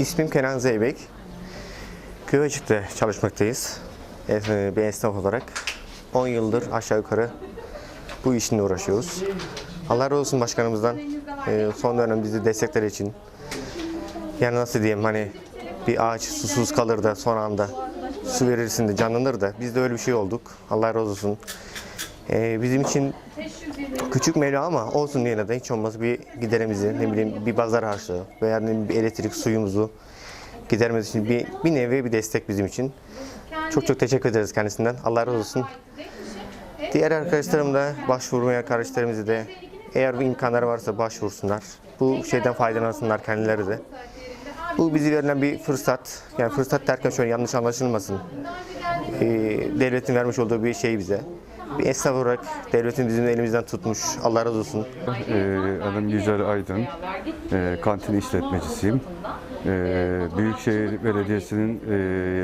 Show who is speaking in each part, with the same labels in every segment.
Speaker 1: İsmim Kenan Zeybek. Kıyıcık'ta çalışmaktayız. E, Bir esnaf olarak. 10 yıldır aşağı yukarı bu işinle uğraşıyoruz. Allah razı olsun başkanımızdan. e, Son dönem bizi destekleri için. Yani nasıl diyeyim hani bir ağaç susuz kalır da son anda su verirsin de canlanır da biz de öyle bir şey olduk. Allah razı olsun. E, Bizim için Küçük mevla ama olsun yine de hiç olmaz bir giderimizi ne bileyim bir pazar harçlığı veya ne bileyim bir elektrik suyumuzu gidermemiz için bir, bir nevi bir destek bizim için. Çok çok teşekkür ederiz kendisinden. Allah razı olsun. Diğer arkadaşlarım da başvurmaya kardeşlerimizi de eğer bir imkanları varsa başvursunlar. Bu şeyden faydalansınlar kendileri de. Bu bizi verilen bir fırsat. Yani fırsat derken şöyle yanlış anlaşılmasın. Ee, devletin vermiş olduğu bir şey bize. Bir esnaf olarak devletin bizim elimizden tutmuş. Allah razı olsun.
Speaker 2: Ee, adım Yücel Aydın, Ee, kantin işletmecisiyim. Ee, Büyükşehir Belediyesi'nin e,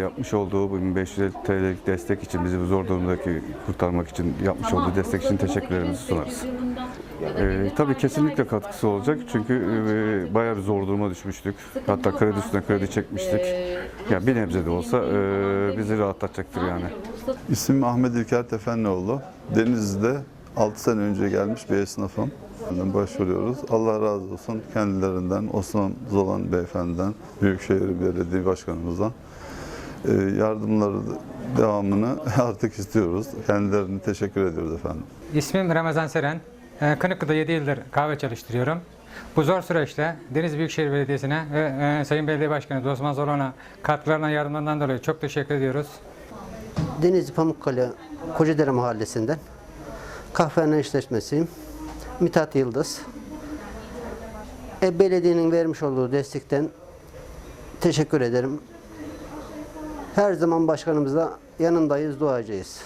Speaker 2: yapmış olduğu bu 1550 TL'lik destek için, bizi bu zor durumdaki kurtarmak için yapmış olduğu destek için teşekkürlerimizi sunarız. Ee, tabii kesinlikle katkısı olacak çünkü e, bayağı bir zor duruma düşmüştük. Hatta kredi üstüne kredi çekmiştik. Ya bir nebze de olsa e, bizi rahatlatacaktır yani.
Speaker 3: İsmim Ahmet İlker Tefenlioğlu. Denizli'de 6 sene önce gelmiş bir esnafım. Başvuruyoruz. Allah razı olsun kendilerinden, Osman Zolan Beyefendiden, Büyükşehir Belediye Başkanımızdan Ee, yardımları devamını artık istiyoruz. Kendilerine teşekkür ediyoruz efendim.
Speaker 4: İsmim Ramazan Seren. Ee, Kınıklı'da 7 yıldır kahve çalıştırıyorum. Bu zor süreçte Deniz Büyükşehir Belediyesi'ne ve e, Sayın Belediye Başkanı Osman Zolan'a katkılarından yardımlarından dolayı çok teşekkür ediyoruz.
Speaker 5: Denizli Pamukkale Kocadere Mahallesi'nden kahvehane işletmesiyim. Mithat Yıldız. E, belediyenin vermiş olduğu destekten teşekkür ederim. Her zaman başkanımızla yanındayız, duacıyız.